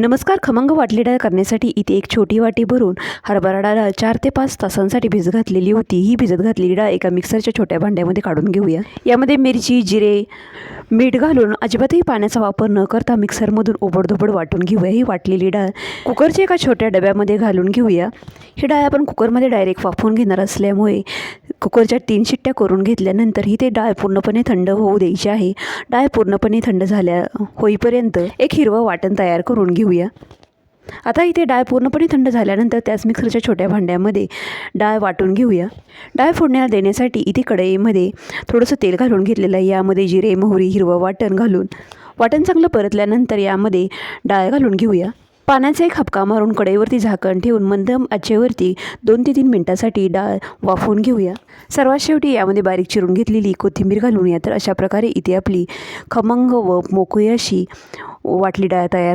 नमस्कार खमंग वाटली डाळ करण्यासाठी इथे एक छोटी वाटी भरून हरभरा डाळ चार ते पाच तासांसाठी भिजत घातलेली होती. ही भिजत घातलेली डाळ एका मिक्सरच्या छोट्या भांड्यामध्ये काढून घेऊया. यामध्ये मिरची जिरे मीठ घालून अजिबातही पाण्याचा वापर न करता मिक्सरमधून ओबडधोबड वाटून घेऊया ही वाटलेली डाळ. कुकरच्या एका छोट्या डब्यामध्ये घालून घेऊया. ही डाळ आपण कुकरमध्ये डायरेक्ट वाफवून घेणार असल्यामुळे कुकरच्या तीन शिट्ट्या करून घेतल्यानंतर ही ते डाळ पूर्णपणे थंड होऊ द्यायची आहे. डाळ पूर्णपणे थंड झाल्या होईपर्यंत एक हिरवं वाटण तयार करून घेऊया. आता इथे डाळ पूर्णपणे थंड झाल्यानंतर त्याच मिक्सरच्या छोट्या भांड्यामध्ये डाळ वाटून घेऊया. डाळ फोडण्याला देण्यासाठी इथे कढईमध्ये थोडंसं तेल घालून घेतलेलं आहे. यामध्ये जिरे मोहरी हिरवं वाटण घालून. वाटण चांगलं परतल्यानंतर यामध्ये डाळ घालून घेऊया. पाण्याचा एक हपका मारून कढईवरती झाकण ठेवून मंदम आचेवरती दोन ते तीन मिनटासाठी डाळ वाफवून घेऊया. सर्वात शेवटी यामध्ये बारीक चिरून घेतलेली कोथिंबीर घालून या. तर अशा प्रकारे इथे आपली खमंग व मोकळी अशी वाटली डाळ तयार